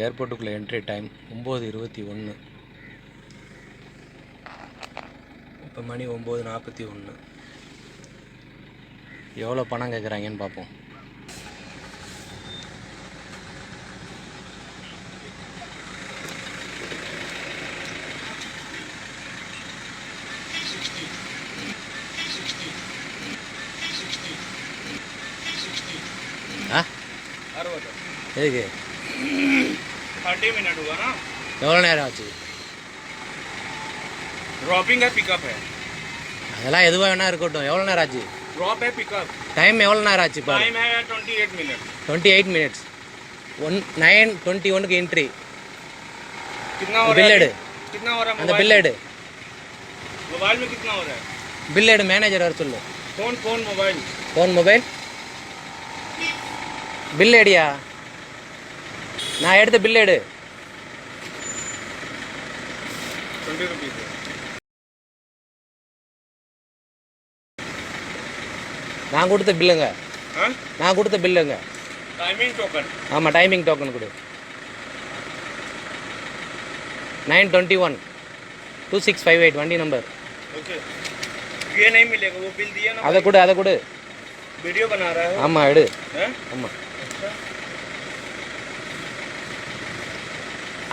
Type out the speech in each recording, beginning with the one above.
ஏர்போர்ட்டுக்குள்ளே entry time ஒம்பது இருபத்தி ஒன்று இப்போ மணி ஒம்பது நாற்பத்தி ஒன்று எவ்வளோ பணம் கேட்குறாங்கன்னு பார்ப்போம் ஆ? எதுக்கு? थर्टी मिनट हुआ ना எவ்வளோ நேரம் ஆச்சு ड्रॉपिंग है पिकअप है அதெல்லாம் எதுவாக வேணா இருக்கட்டும் எவ்வளோ நேரம் ஆச்சு ड्रॉप है पिकअप டைம் எவ்வளோ நேரம் ஆச்சு இப்போ टाइम है twenty eight minute twenty eight minutes one nine twenty ஒனுக்கு என்ட்ரி कितना हो बिल रहा एड। है कितना हो रहा है அந்த मोबाइल பில் எடு मोबाइल में कितना हो रहा है பில் எடு மேனேஜர் வர சொல்லு phone phone mobile phone mobile bill எடியா நான் எடுத்த பில் எடு ट्वेंटी रुपीज़ நான் கொடுத்த பில்லுங்க हाँ நான் கொடுத்த பில்லுங்க टाइमिंग टोकन ஆமாம் டைமிங் டோக்கன் கொடு nine twenty one two six five eight வண்டி நம்பர் ओके ये नहीं मिलेगा वो बिल दिया ना அதை கொடு அதை கொடு वीडियो बना रहा है ஆமாம் எடு हैं? ஆமாம்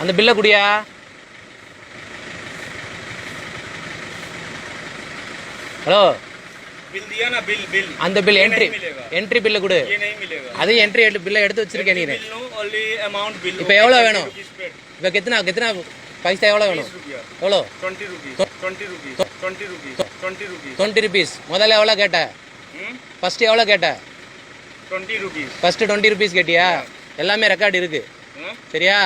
அந்த பில்லை குடியா ஹலோ बिल दिया ना बिल बिल அந்த பில் ये என்ட்ரி नहीं मिलेगा என்ட்ரி பில்லை கொடு ये नहीं मिलेगा அதையும் என்ட்ரி பில்லை எடுத்து வச்சிருக்கேன் நீ bill no only amount bill இப்போ எவ்வளோ வேணும் இப்போ கெத்தனா கெத்தனா பைசா எவ்வளோ வேணும் रुपया எவ்வளோ twenty rupees twenty rupees twenty rupees twenty rupees twenty rupees முதல்ல எவ்வளோ கேட்ட ஃபஸ்ட்டு எவ்வளோ கேட்ட twenty rupees first twenty rupees கேட்டியா எல்லாமே ரெக்கார்டு இருக்குது हाँ? சரியா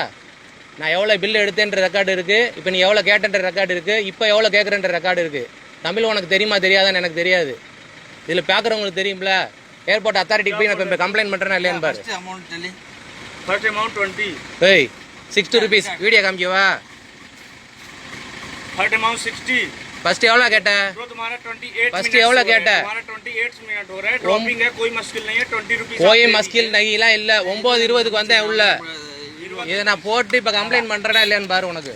நான் எவ்வளோ பில் எடுத்தேன்ற ரெக்கார்டு இருக்குது இப்போ நீ எவ்வளோ கேட்டன்ற ரெக்கார்டு இருக்குது இப்போ எவ்வளோ கேட்குறன்ற ரெக்கார்டு இருக்குது தமிழ் உனக்கு தெரியுமா தெரியாதான்னு எனக்கு தெரியாது இதில் பார்க்குறவங்களுக்கு தெரியும்ல ஏர்போர்ட் அத்தாரிட்டிக்கு போய் நான் இப்போ கம்ப்ளைண்ட் பண்ணுறேன்னா இல்லையான்னு பாரு फर्स्ट अमाउंट ट्वेंटी ஏய் sixty rupees video காமிக்கவா third amount sixty first எவ்வளோ கேட்டேன் जो तुम्हारा ट्वेंटी एट First एवढा कैट है? तुम्हारा ट्वेंटी एट मिनट हो रहा है ड्रॉपिंग है कोई मुश्किल नहीं है ट्वेंटी रुपीज़ கோயை மஸ்கில் நகிலாம் இல்லை ஒம்பது இருபதுக்கு வந்தேன் உள்ள இதை நான் போட்டு இப்போ கம்ப்ளைண்ட் பண்ணுறேன்னா இல்லையான்னு பாரு உனக்கு.